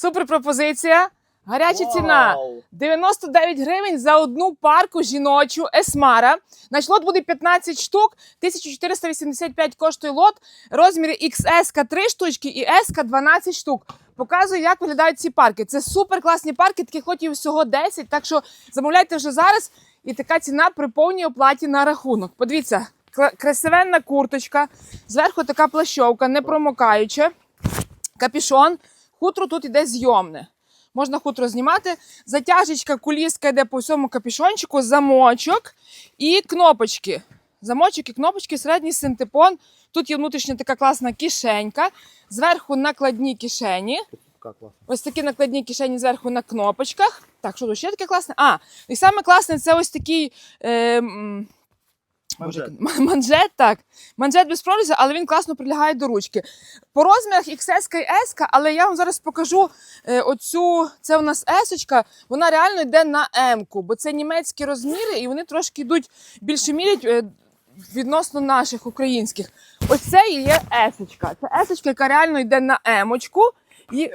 Супер пропозиція. Гаряча Вау! ціна. 99 гривень за одну парку жіночу Есмара. Значить, лот буде 15 штук, 1485 коштує лот. Розміри XS 3 штучки і S 12 штук. Показую, як виглядають ці парки. Це супер класні парки, таких лотів всього 10, так що замовляйте вже зараз. І така ціна при повній оплаті на рахунок. Подивіться, красивенна курточка, зверху така плащовка, не промокаюча, капішон. Хутро тут іде зйомне. Можна хутро знімати. Затяжечка, куліска йде по всьому капішончику, замочок і кнопочки. Замочок і кнопочки, середній синтепон. Тут є внутрішня така класна кишенька. Зверху накладні кишені. Ось такі накладні кишені зверху на кнопочках. Так, що тут ще таке класне? А, і саме класне це ось такий. Е, м, Боже, Манжет. так. Манжет без прорізу, але він класно прилягає до ручки. По розмірах XS і S, але я вам зараз покажу е, оцю. Це у нас S, вона реально йде на М-ку, бо це німецькі розміри, і вони трошки йдуть більше мірять е, відносно наших українських. Ось це і є S. Це S, яка реально йде на М-очку. І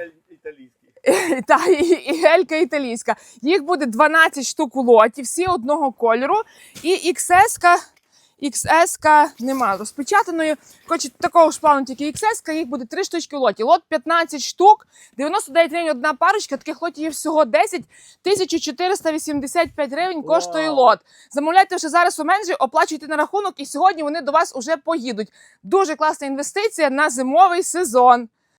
та і, і гелька італійська. Їх буде 12 штук у лоті, всі одного кольору. І XS, XS нема розпечатаної. Коротше, такого ж плану тільки XS, їх буде 3 штучки у лоті. Лот 15 штук, 99 гривень одна парочка, таких лотів є всього 10, 1485 гривень коштує лот. Замовляйте вже зараз у менеджері, оплачуйте на рахунок, і сьогодні вони до вас уже поїдуть. Дуже класна інвестиція на зимовий сезон.